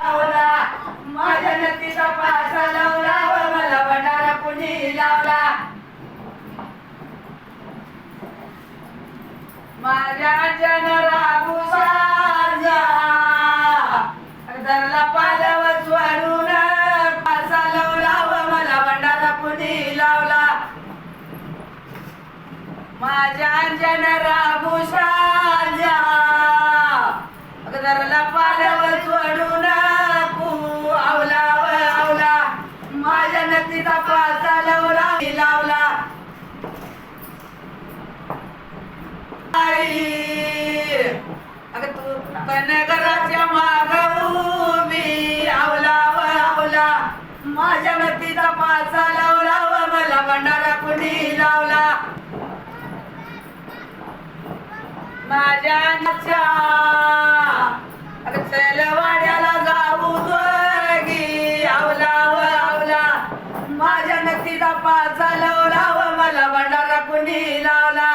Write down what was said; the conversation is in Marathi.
माझ्या नक्कीचा पासा लावला व मला भंडारा कुणी लावला. माझ्या जनरा धरला पासा लावला व मला भंडारा कुणी लावला. माझ्या जनरा माझ्या नक्कीचा लावला. अगं तू कनगराच्या आवला व आवला माझ्या नदीचा पाचा लावला व मला भंडारा कुणी लावला. माझ्या बाप्पा चालवला मला भंडारा कुणी लावला.